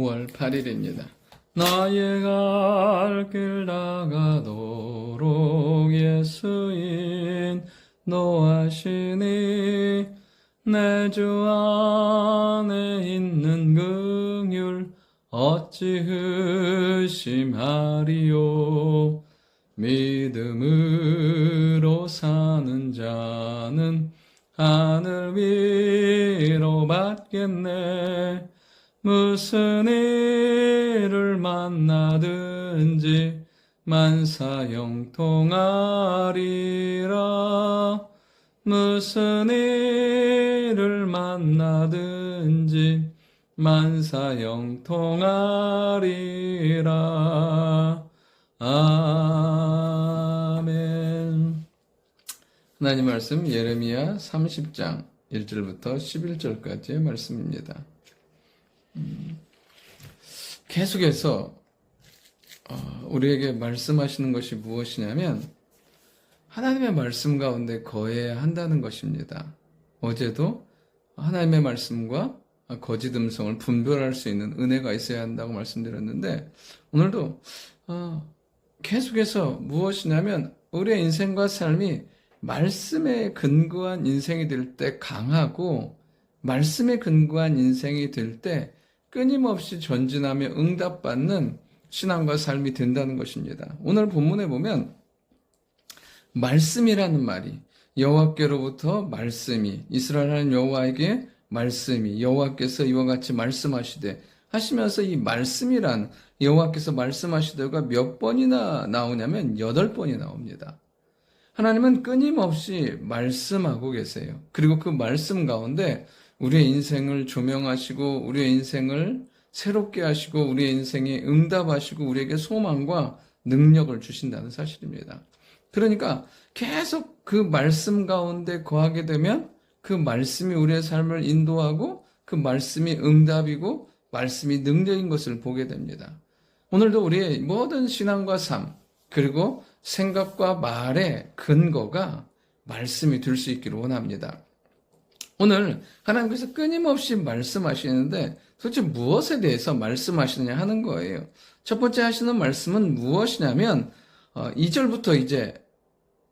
5월 8일입니다. 나의 갈길 다가도록 예수인 노하시니 내 주 안에 있는 긍휼 어찌 의심하리요 믿음으로 사는 자는 하늘 위로 받겠네 무슨 일을 만나든지 만사형통하리라. 무슨 일을 만나든지 만사형통하리라. 아멘. 하나님 말씀 예레미야 30장 1절부터 11절까지의 말씀입니다. 계속해서 어, 우리에게 말씀하시는 것이 무엇이냐면 하나님의 말씀 가운데 거해야 한다는 것입니다. 어제도 하나님의 말씀과 거짓 음성을 분별할 수 있는 은혜가 있어야 한다고 말씀드렸는데 오늘도 어, 계속해서 무엇이냐면 우리의 인생과 삶이 말씀에 근거한 인생이 될 때 강하고 말씀에 근거한 인생이 될 때 끊임없이 전진하며 응답받는 신앙과 삶이 된다는 것입니다. 오늘 본문에 보면 말씀이라는 말이 여호와께로부터 말씀이 이스라엘 하나님 여호와에게 말씀이 여호와께서 이와 같이 말씀하시되 하시면서 이 말씀이란 여호와께서 말씀하시되가 몇 번이나 나오냐면 여덟 번이 나옵니다. 하나님은 끊임없이 말씀하고 계세요. 그리고 그 말씀 가운데 우리의 인생을 조명하시고 우리의 인생을 새롭게 하시고 우리의 인생에 응답하시고 우리에게 소망과 능력을 주신다는 사실입니다. 그러니까 계속 그 말씀 가운데 거하게 되면 그 말씀이 우리의 삶을 인도하고 그 말씀이 응답이고 말씀이 능력인 것을 보게 됩니다. 오늘도 우리의 모든 신앙과 삶 그리고 생각과 말의 근거가 말씀이 될 수 있기를 원합니다. 오늘 하나님께서 끊임없이 말씀하시는데 도대체 무엇에 대해서 말씀하시느냐 하는 거예요. 첫 번째 하시는 말씀은 무엇이냐면 2절부터 이제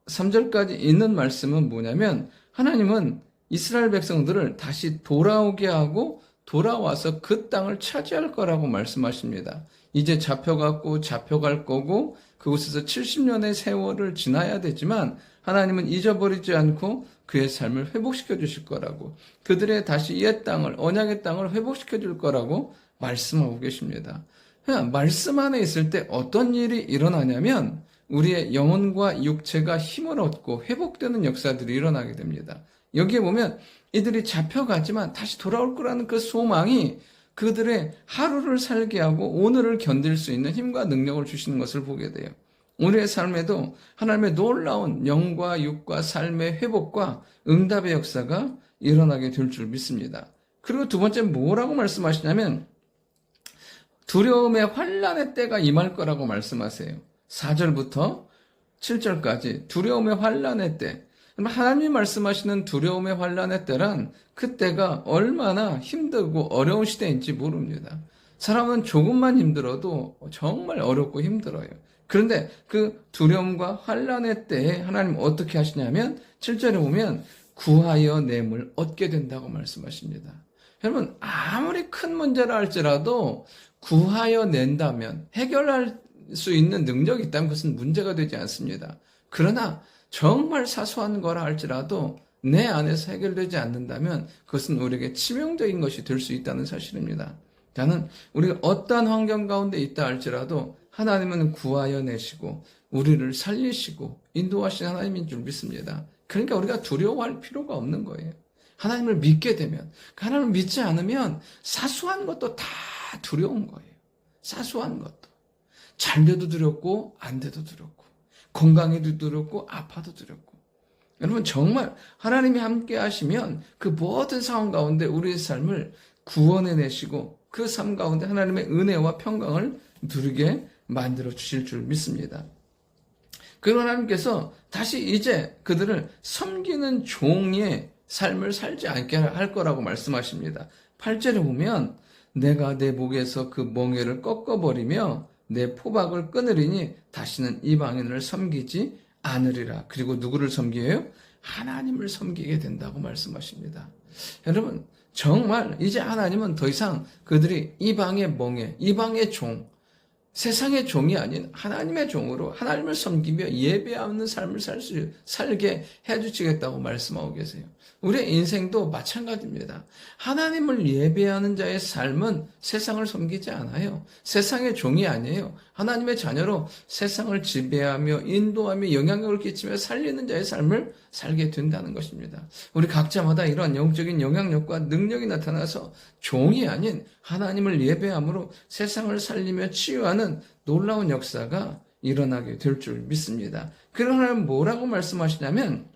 3절까지 있는 말씀은 뭐냐면 하나님은 이스라엘 백성들을 다시 돌아오게 하고 돌아와서 그 땅을 차지할 거라고 말씀하십니다. 이제 잡혀갔고 잡혀갈 거고 그곳에서 70년의 세월을 지나야 되지만 하나님은 잊어버리지 않고 그의 삶을 회복시켜 주실 거라고 그들의 다시 옛 땅을 언약의 땅을 회복시켜 줄 거라고 말씀하고 계십니다. 말씀 안에 있을 때 어떤 일이 일어나냐면 우리의 영혼과 육체가 힘을 얻고 회복되는 역사들이 일어나게 됩니다. 여기에 보면 이들이 잡혀가지만 다시 돌아올 거라는 그 소망이 그들의 하루를 살게 하고 오늘을 견딜 수 있는 힘과 능력을 주시는 것을 보게 돼요. 우리의 삶에도 하나님의 놀라운 영과 육과 삶의 회복과 응답의 역사가 일어나게 될 줄 믿습니다. 그리고 두 번째 뭐라고 말씀하시냐면 두려움의 환란의 때가 임할 거라고 말씀하세요. 4절부터 7절까지 두려움의 환란의 때. 하나님이 말씀하시는 두려움의 환란의 때란 그때가 얼마나 힘들고 어려운 시대인지 모릅니다. 사람은 조금만 힘들어도 정말 어렵고 힘들어요. 그런데 그 두려움과 환란의 때에 하나님 어떻게 하시냐면 7절에 보면 구하여 냄을 얻게 된다고 말씀하십니다. 여러분 아무리 큰 문제라 할지라도 구하여 낸다면 해결할 수 있는 능력이 있다면 그것은 문제가 되지 않습니다. 그러나 정말 사소한 거라 할지라도 내 안에서 해결되지 않는다면 그것은 우리에게 치명적인 것이 될 수 있다는 사실입니다. 저는 우리가 어떠한 환경 가운데 있다 할지라도 하나님은 구하여 내시고 우리를 살리시고 인도하시는 하나님인 줄 믿습니다. 그러니까 우리가 두려워할 필요가 없는 거예요. 하나님을 믿게 되면 하나님을 믿지 않으면 사소한 것도 다 두려운 거예요. 사소한 것도. 잘 돼도 두렵고 안 돼도 두렵고 건강해도 두렵고 아파도 두렵고 여러분 정말 하나님이 함께 하시면 그 모든 상황 가운데 우리의 삶을 구원해 내시고 그 삶 가운데 하나님의 은혜와 평강을 누리게 만들어 주실 줄 믿습니다. 그리고 하나님께서 다시 이제 그들을 섬기는 종의 삶을 살지 않게 할 거라고 말씀하십니다. 8절에 보면 내가 내 목에서 그 멍에를 꺾어버리며 내 포박을 끊으리니 다시는 이방인을 섬기지 않으리라. 그리고 누구를 섬기해요? 하나님을 섬기게 된다고 말씀하십니다. 여러분, 정말 이제 하나님은 더 이상 그들이 이방의 멍에, 이방의 종, 세상의 종이 아닌 하나님의 종으로 하나님을 섬기며 예배하는 삶을 살 수, 살게 해주시겠다고 말씀하고 계세요. 우리의 인생도 마찬가지입니다. 하나님을 예배하는 자의 삶은 세상을 섬기지 않아요. 세상의 종이 아니에요. 하나님의 자녀로 세상을 지배하며 인도하며 영향력을 끼치며 살리는 자의 삶을 살게 된다는 것입니다. 우리 각자마다 이러한 영적인 영향력과 능력이 나타나서 종이 아닌 하나님을 예배함으로 세상을 살리며 치유하는 놀라운 역사가 일어나게 될 줄 믿습니다. 그러나 뭐라고 말씀하시냐면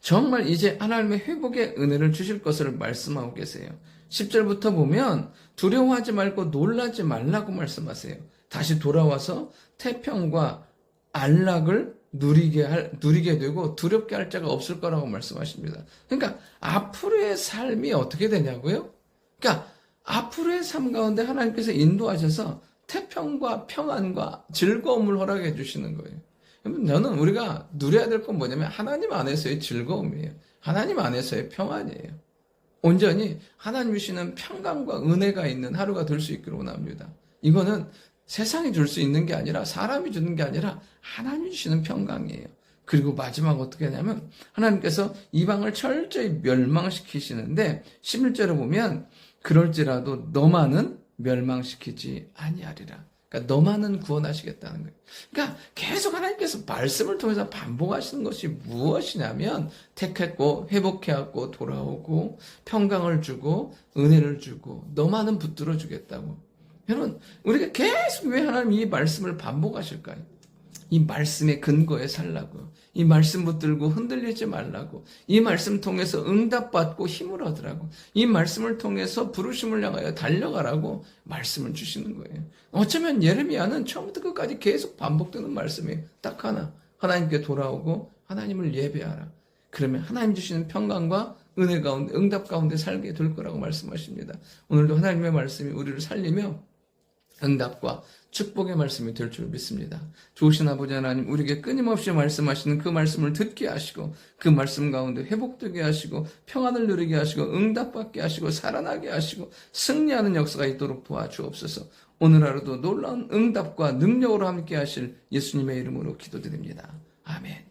정말 이제 하나님의 회복의 은혜를 주실 것을 말씀하고 계세요. 10절부터 보면 두려워하지 말고 놀라지 말라고 말씀하세요. 다시 돌아와서 태평과 안락을 누리게 할, 누리게 되고 두렵게 할 자가 없을 거라고 말씀하십니다. 그러니까 앞으로의 삶이 어떻게 되냐고요? 그러니까 앞으로의 삶 가운데 하나님께서 인도하셔서 태평과 평안과 즐거움을 허락해 주시는 거예요. 저는 우리가 누려야 될 건 뭐냐면 하나님 안에서의 즐거움이에요. 하나님 안에서의 평안이에요. 온전히 하나님 주시는 평강과 은혜가 있는 하루가 될 수 있기를 원합니다. 이거는 세상이 줄 수 있는 게 아니라 사람이 주는 게 아니라 하나님 주시는 평강이에요. 그리고 마지막 어떻게 하냐면 하나님께서 이방을 철저히 멸망시키시는데 11절에 보면 그럴지라도 너만은 멸망시키지 아니하리라. 그러니까 너만은 구원하시겠다는 거예요. 그러니까 계속 하나님께서 말씀을 통해서 반복하시는 것이 무엇이냐면 택했고 회복해왔고 돌아오고 평강을 주고 은혜를 주고 너만은 붙들어 주겠다고. 여러분 우리가 계속 왜 하나님 이 말씀을 반복하실까요? 이 말씀의 근거에 살라고. 이 말씀 붙들고 흔들리지 말라고. 이 말씀 통해서 응답받고 힘을 얻으라고. 이 말씀을 통해서 부르심을 향하여 달려가라고 말씀을 주시는 거예요. 어쩌면 예레미야는 처음부터 끝까지 계속 반복되는 말씀이에요. 딱 하나. 하나님께 돌아오고 하나님을 예배하라. 그러면 하나님 주시는 평강과 은혜 가운데 응답 가운데 살게 될 거라고 말씀하십니다. 오늘도 하나님의 말씀이 우리를 살리며 응답과 축복의 말씀이 될 줄 믿습니다. 좋으신 아버지 하나님, 우리에게 끊임없이 말씀하시는 그 말씀을 듣게 하시고, 그 말씀 가운데 회복되게 하시고, 평안을 누리게 하시고, 응답받게 하시고, 살아나게 하시고, 승리하는 역사가 있도록 도와주옵소서. 오늘 하루도 놀라운 응답과 능력으로 함께 하실 예수님의 이름으로 기도드립니다. 아멘.